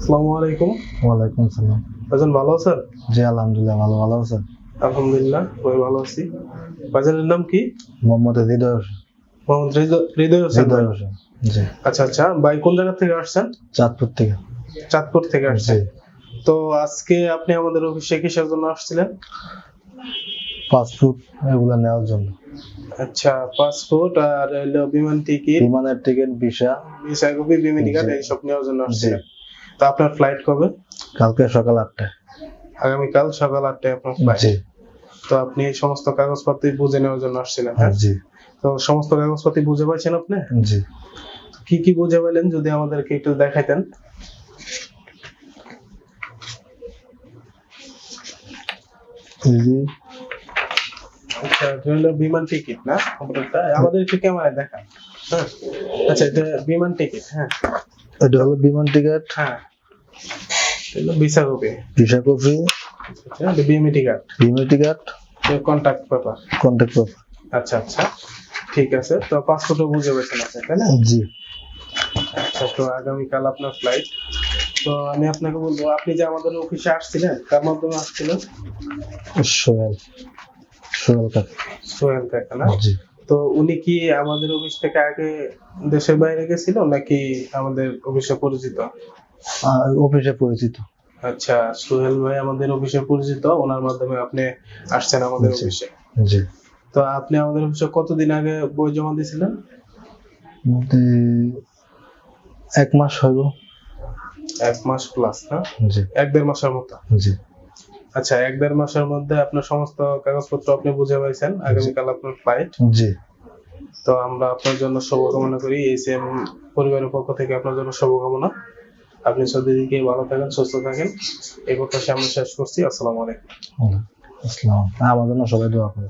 আসসালামু আলাইকুম। ওয়ালাইকুম সালাম ভাইজান ভালো আছেন? জি আলহামদুলিল্লাহ ভালো ভালো আছেন? আলহামদুলিল্লাহ আমি ভালো আছি। ভাইজানের নাম কি? মোহাম্মদ হৃদয় হোসেন। মোহাম্মদ হৃদয় হৃদয় হোসেন হৃদয় হোসেন জি। আচ্ছা আচ্ছা ভাই কোন জায়গা থেকে আসছেন? চাঁদপুর থেকে। চাঁদপুর থেকে আসছেন। তো আজকে আপনি আমাদের অফিসে কিসের জন্য আসছিলেন? পাসপোর্ট এগুলো নেওয়ার জন্য। আচ্ছা পাসপোর্ট আর বিমান টিকিট। বিমানের টিকিট ভিসা। ভিসা কপি বিমান টিকিট এইসব নেওয়ার জন্য আসছিলেন। তো আপনার ফ্লাইট কবে? কালকে সকাল আটটায়। আগামীকাল সকাল আটটায় আপনার ফ্লাইট তো আপনি এই সমস্ত কাগজপত্র বুঝে নেওয়ার জন্য আসছিলেন হ্যাঁ? জি। তো সমস্ত কাগজপত্র বুঝে পাইছেন আপনি? জি। কি কি বুঝে পেলেন যদি আমাদেরকে একটু দেখাইতেন? আচ্ছা এটা হলো বিমান টিকিট না? কম্পিউটারটা? আমাদের একটু ক্যামেরায় দেখা হ্যাঁ। আচ্ছা এটা বিমান টিকিট হ্যাঁ। এটা হলো বিমান টিকিট। হ্যাঁ। Visa copy. Visa copy. আচ্ছা এটা বিএমই টিকিট বিমান টিকিট পেপার কন্ট্যাক্ট পেপার আচ্ছা আচ্ছা ঠিক আছে। তো পাসপোর্টও বুঝে পেয়েছেন আপনি তাই না? জি। আচ্ছা তো আগামীকাল আপনার ফ্লাইট তো আমি আপনাকে বলব আপনি যে আমাদের অফিসে আসছিলেন তার মাধ্যমে আসছিলেন? সোহেল। সোহেল কাকা। সোহেল কাকা না? জি। তো উনি কি আমাদের অফিস থেকে আগে দেশের বাইরে গেছিল নাকি আমাদের অফিসে পরিচিত? অফিসে পরিচিত। আচ্ছা সোহেল ভাই আমাদের অফিসে পরিচিত ওনার মাধ্যমে আপনি আসছেন আমাদের অফিসে। জি। তো আপনি আমাদের অফিসে কতদিন আগে বই জমা দিয়েছিলেন? এক মাস হইব। এক মাস প্লাস না? জি। এক দেড় মাসের মতো? জি। আচ্ছা এক দেড় মাসের মধ্যে আপনার সমস্ত কাগজপত্র আপনি বুঝে পাইছেন আগামীকাল আপনার ফ্লাইট জি। তো আমরা আপনার জন্য শুভকামনা করি এই সেম পরিবারের পক্ষ থেকে আপনার জন্য শুভকামনা। আপনি সবদিকে ভালো থাকেন, সুস্থ থাকেন। এই কথা আমরা শেষ করছি। আসসালামু আলাইকুম। আসসালাম। আমার জন্য সবাই দোয়া করে